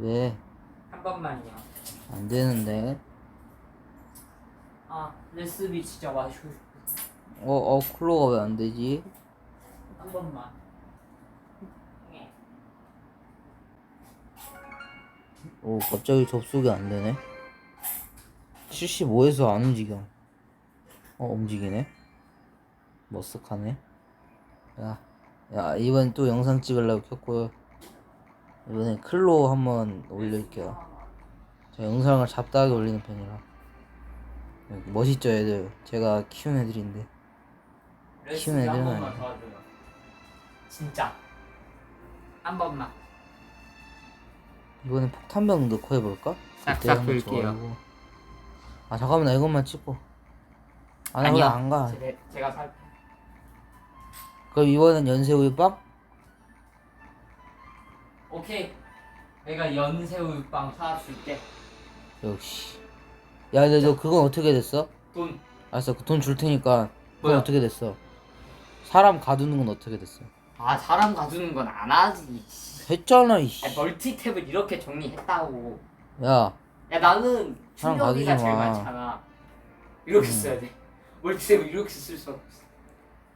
왜? 한 번만요. 안 되는데. 아, 레스비 진짜 마시고 싶어. 어, 어, 클로가 왜 안 되지? 한 번만. 예. 오, 갑자기 접속이 안 되네. 75에서 안 움직여. 어, 움직이네. 머쓱하네. 야, 야, 이번 또 영상 찍으려고 켰고요. 이번엔 클로 한번 올릴게요. 저 영상을 잡다하게 올리는 편이라. 멋있죠, 애들. 제가 키운 애들인데. 한 애들은 번만. 도와줘요. 진짜. 한 번만. 이번엔 폭탄병 넣고 해볼까? 싹싹 그때 한번 볼게요. 좋아하고. 아, 잠깐만, 나 이것만 찍고. 아, 나 아니요. 그냥 안 가. 제, 제가 살. 그럼 이번엔 연새우유빵? 오케이. 내가 연새우빵 사줄게. 역시. 야, 근데 너 그건 어떻게 됐어? 돈. 알았어, 그 돈 줄 테니까. 그건 뭐야? 어떻게 됐어? 사람 가두는 건 어떻게 됐어? 아, 사람 가두는 건 안 하지. 했잖아, 이씨. 아, 멀티탭을 이렇게 정리했다고. 야, 야 나는 사람 충격이가 가두지 제일 마. 많잖아. 이렇게 써야 돼. 멀티탭을 이렇게 쓸 수 없어.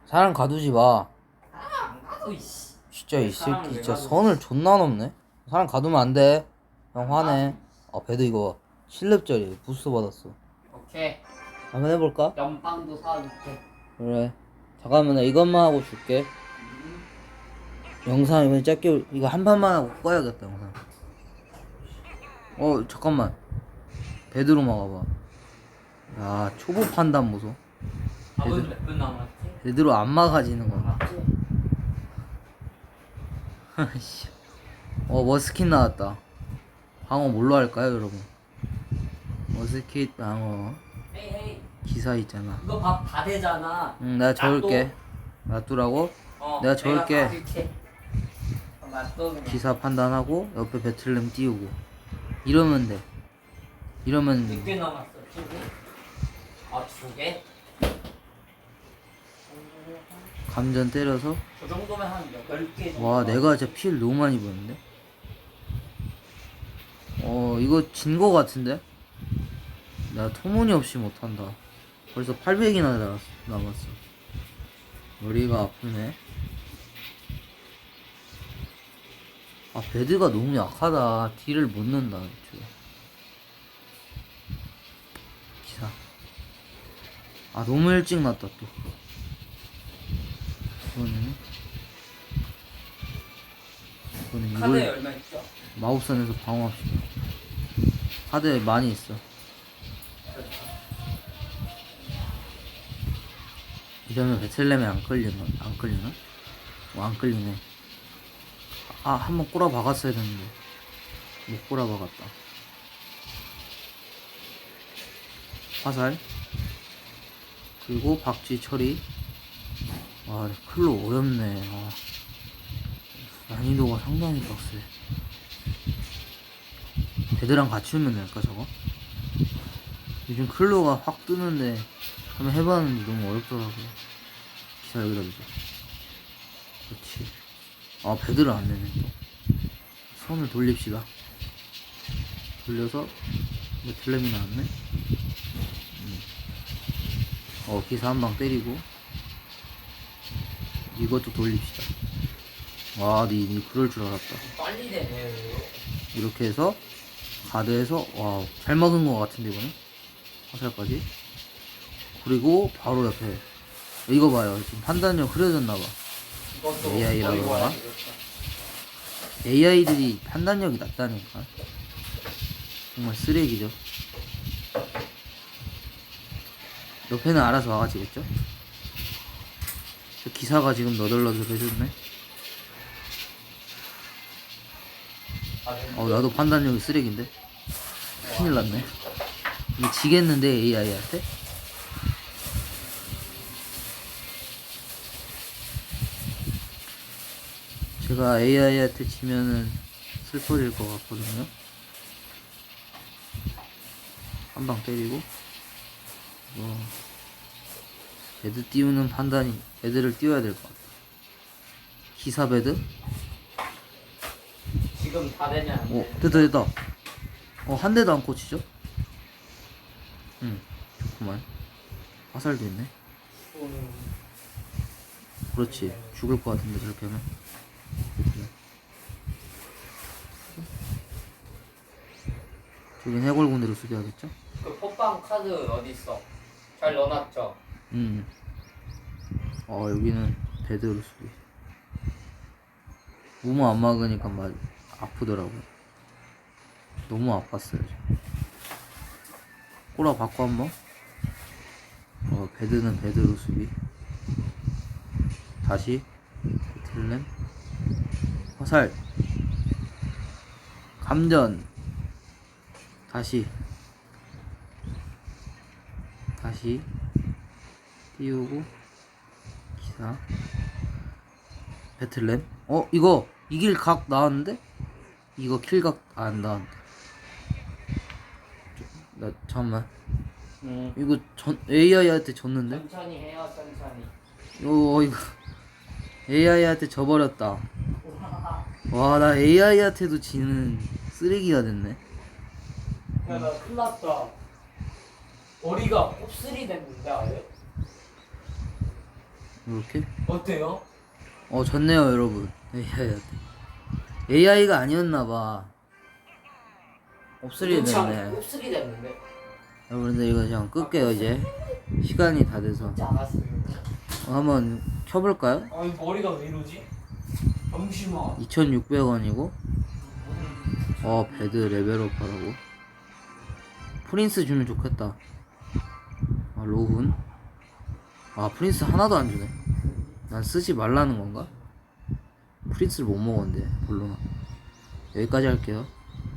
사람 가두지 마. 안 가도 이씨. 진짜 이 새끼 왜 진짜? 선을 존나 넘네. 사람 가두면 안 돼. 형 화내. 아, 배도 이거 실렙짜리 부스 받았어. 오케이. 한번 해볼까? 연빵도 사줄게. 그래. 잠깐만, 나 이것만 하고 줄게. 영상 이번에 짧게 올- 이거 한 판만 하고 꺼야겠다 영상 어 잠깐만 베드로 막아봐 야 초보 판단 보소 밥은 몇분 남았지? 베드로 안 막아지는 거야 맞지? 씨. 어 머스킨 나왔다 방어 뭘로 할까요 여러분 머스킷 방어 헤이 헤이. 기사 있잖아 이거 밥 다 되잖아. 응 내가 적을게 놔두라고 어, 내가 그냥. 기사 판단하고 옆에 배틀램 띄우고 이러면 돼 이러면 몇개 남았어 지금? 아두 개? 감전 때려서? 그 정도면 한 여덟 개 정도. 와 내가 진짜 피를 너무 많이 보는데? 어 이거 진 거 같은데? 나 터무니없이 못한다. 벌써 800이나 남았어, 남았어. 머리가 아프네. 아 배드가 너무 약하다. 딜을 못 넣는다 애초에. 기사. 아 너무 일찍 났다 또 물 얼마 있죠? 마법선에서 방어합시다 4대 많이 있어 이러면 베틀렘에 안 끌리나? 안 끌리나? 어, 안 끌리네 아 한 번 꼬라 박았어야 되는데 못 꼬라 박았다 화살 그리고 박쥐 처리 아 클로 어렵네 아. 난이도가 상당히 빡세. 배드랑 같이 오면 될까 저거? 요즘 클로가 확 뜨는데 한번 해봤는데 너무 어렵더라고요. 기사 여기다 주자. 그렇지. 아 배드를 안 내네 또. 손을 돌립시다. 돌려서 메틀렘이 나왔네. 음. 어 기사 한 방 때리고 이것도 돌립시다. 와, 니, 니 그럴 줄 알았다. 빨리 되네. 이렇게 해서 가드에서 와 잘 막은 것 같은데 이번에 화살까지? 그리고 바로 옆에. 이거 봐요. 지금 판단력 흐려졌나봐. 이것도 AI라고 그러나? AI들이 판단력이 낮다니까. 정말 쓰레기죠. 옆에는 알아서 와가지겠죠? 저 기사가 지금 너덜너덜 해줬네 어 나도 판단력이 쓰레기인데? 큰일 났네. 이거 지겠는데 AI한테? 제가 AI한테 지면은 슬퍼질 것 같거든요. 한 방 때리고. 이거 배드 띄우는 판단이 배드를 띄워야 될 것 같아. 기사 배드? 지금 다안어 돼. 됐다 됐다 어 한 대도 안 꽂히죠? 응 좋구만 화살도 있네 음, 그렇지 죽을 것 같은데 저렇게 하면 저긴 해골군대로 수비하겠죠? 그 pot방 카드 어디 있어? 잘 넣어놨죠. 음. 어 여기는 베드로 수비 무모 안 막으니까 막 아프더라고. 너무 아팠어요. 꼬라 바꿔 한번? 어 베드는 베드로 수비. 다시. 베틀렘. 화살. 감전. 다시. 다시. 띄우고. 기사. 배틀램 어 이거. 이길 각 나왔는데 이거 킬각 안 나왔는데 저- 나 잠깐만 음. 이거 전 AI한테 졌는데 천천히 해요, 천천히. 어 이거 AI한테 져버렸다 와 나 AI한테도 지는 쓰레기가 됐네 야, 나 큰일 났다. 머리가 곱슬이 됐는데, 아예? 이렇게 어때요? 어 졌네요 여러분 AI한테 AI가 아니었나봐 옵쓰리 됐네 곱슬이 됐는데. 여러분들 이거 그냥 끌게요 이제 시간이 다 돼서 진짜 알았어요. 어, 한번 켜볼까요? 아니, 머리가 왜 이러지? 잠시만. 2600원이고 어 배드 레벨업 하라고 프린스 주면 좋겠다 아 로훈 아 프린스 하나도 안 주네 난 쓰지 말라는 건가? 프린스를 못 먹었는데 별로나 여기까지 할게요